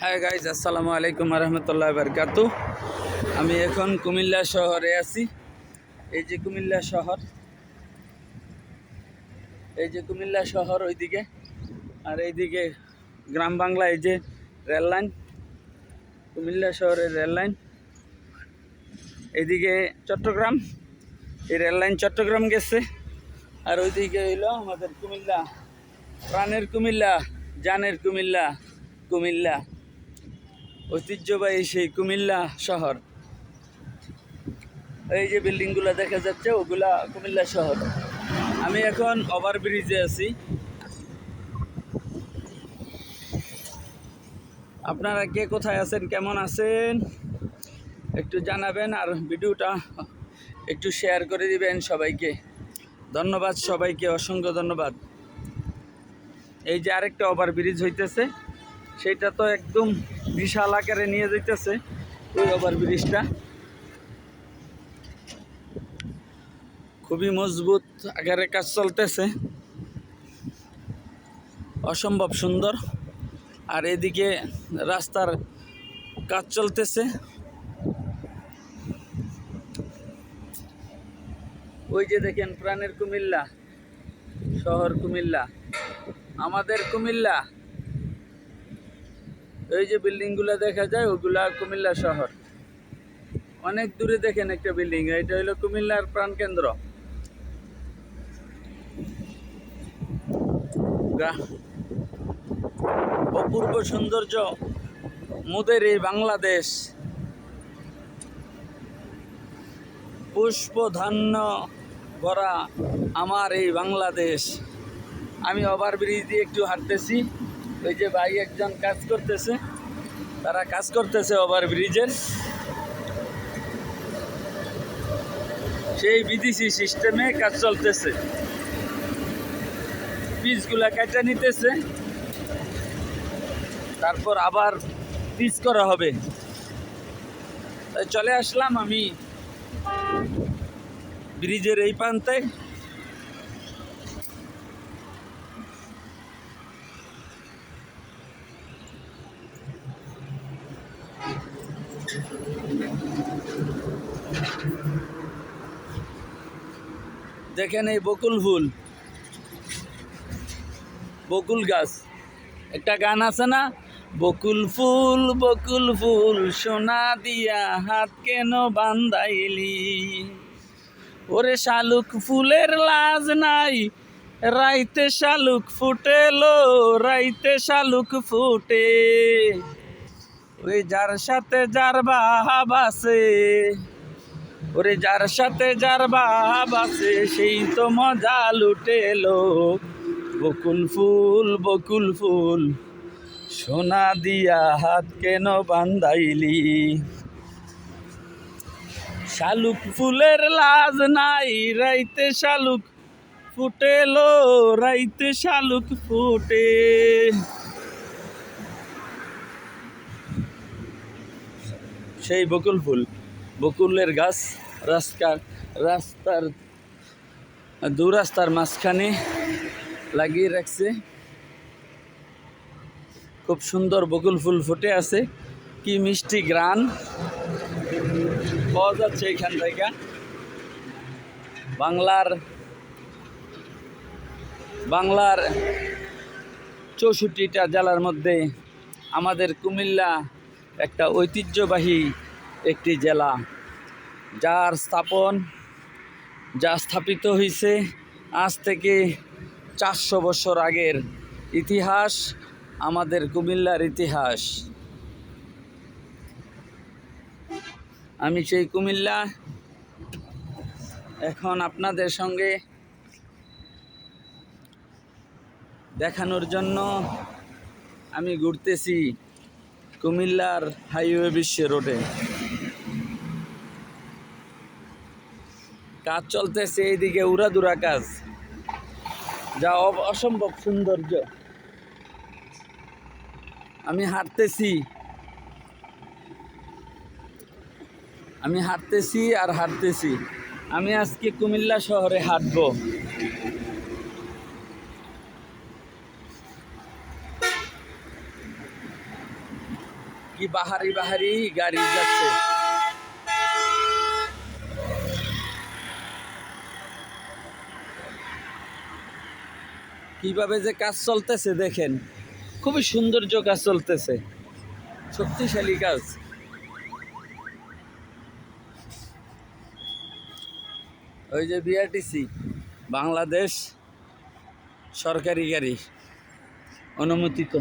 হ্যাঁ গাইজ আসসালামু আলাইকুম রহমতুল্লাহ বারকাতু। আমি এখন কুমিল্লা শহরে আছি। এই যে কুমিল্লা শহর। এই যে কুমিল্লা শহর ওইদিকে। আর এইদিকে গ্রাম বাংলা, এই যে রেল লাইন। কুমিল্লা শহরের রেল লাইন। এইদিকে চট্টগ্রাম। এই রেল লাইন চট্টগ্রাম গেছে। আর ওইদিকে হইল আমাদের কুমিল্লা। প্রাণের কুমিল্লা, জানের কুমিল্লা কুমিল্লা। ঐতিহ্যবাহী সেই কুমিল্লা শহর। এই যে বিল্ডিংগুলো দেখা যাচ্ছে, ওগুলা কুমিল্লা শহর। আমি এখন ওভারব্রিজে আছি। আপনারা কে কোথায় আছেন, কেমন আছেন? একটু জানাবেন আর ভিডিওটা একটু শেয়ার করে দিবেন সবাইকে। ধন্যবাদ সবাইকে, অসংখ্য ধন্যবাদ। এই যে আরেকটা ওভারব্রিজ হইতেছে। সেটা তো একদম বিশাল আকারে নিয়ে যাইতেছে। ওই ওভার ব্রিজটা খুবই মজবুত আকারে কাজ চলতেছে। অসম্ভব সুন্দর। আর এদিকে রাস্তার কাজ চলতেছে। ওই যে দেখেন প্রাণের কুমিল্লা, শহর কুমিল্লা। আমাদের কুমিল্লা। এই যে বিল্ডিংগুলো দেখা যায়, ওগুলা কুমিল্লা শহর। অনেক দূরে দেখেন একটা বিল্ডিং, এটা হলো কুমিল্লার প্রাণকেন্দ্র অপূর্ব সৌন্দর্য, মোদের এই বাংলাদেশ। পুষ্প ধান্য ভরা আমার এই বাংলাদেশ। আমি ওভারব্রিজ দিয়ে একটু হাঁটতেছি। ওই যে ভাই একজন কাজ করতেছে, তারা কাজ করতেছে ওভার ব্রিজের সেই বিদেশি সিস্টেমে কাজ চলতেছে। পিচগুলা কেটে নিতেছে। তারপর আবার পিচ করা হবে। চলে আসলাম আমি ব্রিজের এই প্রান্তে। দেখেন এই বকুল ফুল। বকুল গাছ। একটা গান আছে না? বকুল ফুল বকুল ফুল, সোনা দিয়া হাত কেন বান্দাইলি ওরে শালুক ফুলের লাজ নাই, রাইতে শালুক ফুটেলো, রাইতে শালুক ফুটে। ওই যার সাথে যার ভাব আছে, ওরে যার সাথে যার ভাব আছে, সেই তো মজা লুটেলো বকুল ফুল বকুল ফুল, সোনা দিয়া হাত কেন বান্ধাইলি? শালুক ফুলের লাজ নাই, রাইতে শালুক ফুটেলো, রাইতে শালুক ফুটে। সেই বকুল ফুল। বকুলের গাছ রাস্তা রাস্তার দু রাস্তার মাঝখানে লাগিয়ে রাখছে। খুব সুন্দর বকুল ফুল ফুটে আছে। কি মিষ্টি গ্রান। পাওয়া যাচ্ছে এখান থেকে। বাংলার বাংলার চৌষট্টিটা জেলার মধ্যে আমাদের কুমিল্লা একটা ঐতিহ্যবাহী একটি জেলা, যার স্থাপন, যা স্থাপিত হয়েছে আজ থেকে চারশো বছর আগের ইতিহাস, আমাদের কুমিল্লার ইতিহাস। আমি সেই কুমিল্লা। এখন আপনাদের সঙ্গে দেখানোর জন্য আমি ঘুরতেছি। কুমিল্লার হাইওয়ে বিশ্ব রোডে। কাজ চলতেছে এইদিকে উড়াদুরা কাজ। যা অসম্ভব সৌন্দর্য। আমি হাঁটতেছি। আমি হাঁটতেছি আর হাঁটতেছি। আমি আজকে কুমিল্লা শহরে হাঁটবো। কি বাহারি বাহারি গাড়ি যাচ্ছে। কীভাবে যে কাজ চলতেছে দেখেন, খুবই সৌন্দর্য কাজ চলতেছে। শক্তিশালী কাজ। ওই যে বিআরটিসি বাংলাদেশ সরকারি গাড়ি, অনুমোদিত।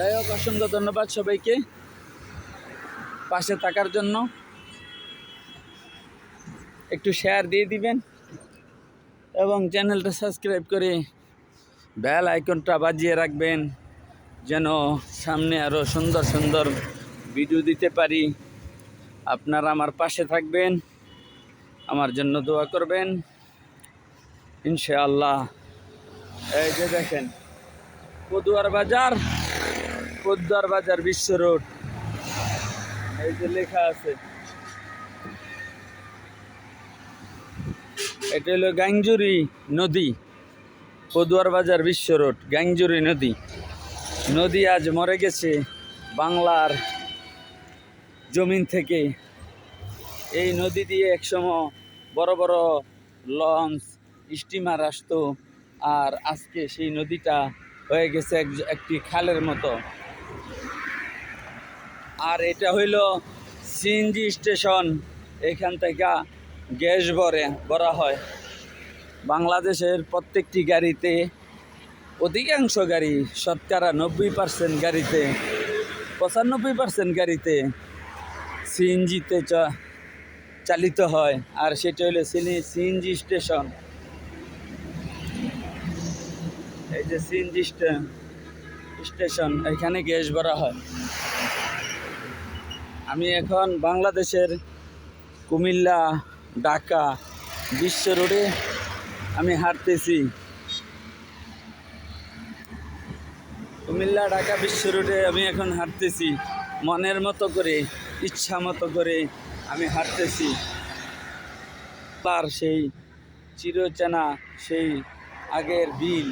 যাই হোক, অসংখ্য ধন্যবাদ সবাইকে পাশে থাকার জন্য। একটু শেয়ার দিয়ে দিবেন এবং চ্যানেলটা সাবস্ক্রাইব করে বেল আইকনটা বাজিয়ে রাখবেন, যেন সামনে আরও সুন্দর সুন্দর ভিডিও দিতে পারি। আপনারা আমার পাশে থাকবেন, আমার জন্য দোয়া করবেন। ইনশাআল্লাহ। এই যে দেখেন, পদুয়ার বাজার। পদুয়ার বাজার বিশ্ব রোড। এই যে লেখা আছে। এটা হলো গাংজুরি নদী। পদুয়ার বাজার বিশ্ব রোড গাংজুরি নদী। নদী আজ মরে গেছে বাংলার জমিন থেকে। এই নদী দিয়ে একসময় বড় বড় লঞ্চ, স্টিমার আসতো। আর আজকে সেই নদীটা হয়ে গেছে এক- একটি খালের মতো। আর এটা হইল সিএনজি স্টেশন। এখান থেকে গ্যাস ভরে, ভরা হয়। বাংলাদেশের প্রত্যেকটি গাড়িতে, অধিকাংশ গাড়ি শতকরা নব্বই পার্সেন্ট গাড়িতে, পঁচানব্বই পার্সেন্ট গাড়িতে সিএনজিতে চালিত হয়। আর সেটা হলো সিএনজি স্টেশন। এই যে সিএনজি স্টেশন, এখানে গ্যাস ভরা হয়। এখন বাংলাদেশের কুমিল্লা, ঢাকা বিশ্ব রোডে আমি হাঁটতেছি। কুমিল্লা, ঢাকা বিশ্ব রোডে আমি এখন হাঁটতেছি। মনের মতো করে, ইচ্ছা মতো করে আমি হাঁটতেছি। তার সেই চিরচেনা, সেই আগের বিল।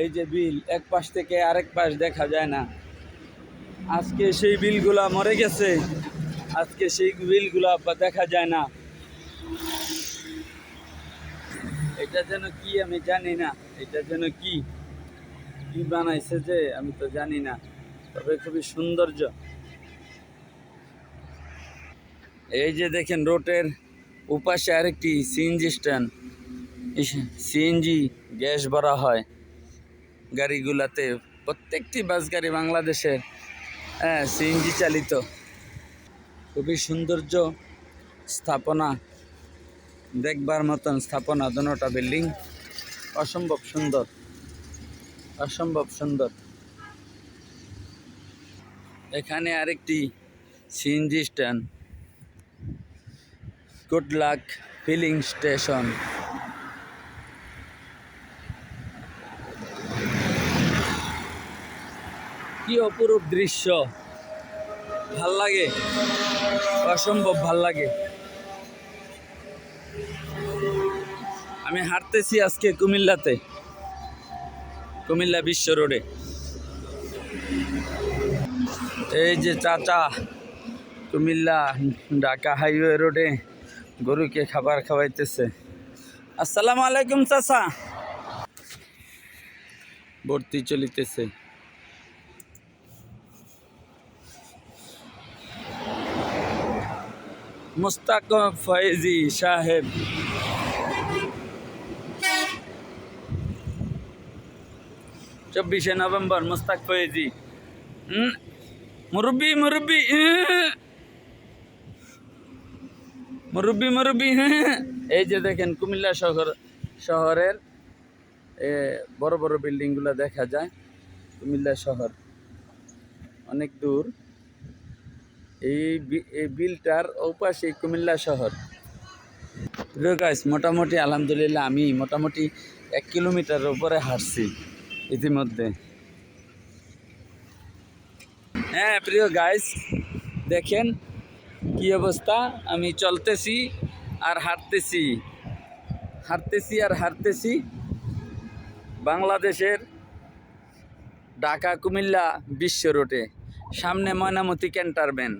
এই যে বিল, এক পাশ থেকে আরেক পাশ দেখা যায় না। আজকে সেই বিলগুলা মরে গেছে। আজকে সেই বিলগুলা দেখা যায় না। এটা যেন কি আমি জানি না, এটা যেন কি? কি বানাইছে যে, আমি তো জানি না, তবে খুবই সৌন্দর্য। এই যে দেখেন রোডের উপাশে আরেকটি সিএনজি স্ট্যান্ড। সিএনজি গ্যাস ভরা হয়। গাড়িগুলাতে প্রত্যেকটি বাস গাড়ি বাংলাদেশের হ্যাঁ সিএনজি চালিত। খুবই সৌন্দর্য স্থাপনা, দেখবার মতন স্থাপনা দোনোটা বিল্ডিং। অসম্ভব সুন্দর অসম্ভব সুন্দর। এখানে আরেকটি CNG stand, good luck filling station. কি অপরূপ দৃশ্য? ভালো লাগে? অসম্ভব ভালো লাগে। আমি হাঁটতেছি আজকে কুমিল্লাতে। কুমিল্লা বিশ্ব রোডে। এই যে চাচা, কুমিল্লা ঢাকা হাইওয়ে রোডে গরুকে খাবার খাওয়াইতেছে। আসসালামু আলাইকুম চাচা। ভর্তি চলিতেছে। মুস্তাক ফয়েজি সাহেব চব্বিশে নভেম্বর মুস্তাক ফয়েজি মুরব্বি মুরব্বি। মুরব্বি মুরব্বি। এই যে দেখেন কুমিল্লা শহর শহরের বড় বড় বিল্ডিংগুলো দেখা যায় কুমিল্লা শহর অনেক দূর এই বিলটার ওপাশে কুমিল্লা শহর। গাইস মোটামুটি আলহামদুলিল্লাহ আমি মোটামুটি এক কিলোমিটার উপরে হাঁটছি ইতিমধ্যে। হ্যাঁ প্রিয় গাইস দেখেন কি অবস্থা। আমি চলতেছি আর হাঁটতেছি। হাঁটতেছি আর হাঁটতেছি। বাংলাদেশের ঢাকা কুমিল্লা বিশ্ব রোডে। সামনে ময়নামতি ক্যান্টারম্যান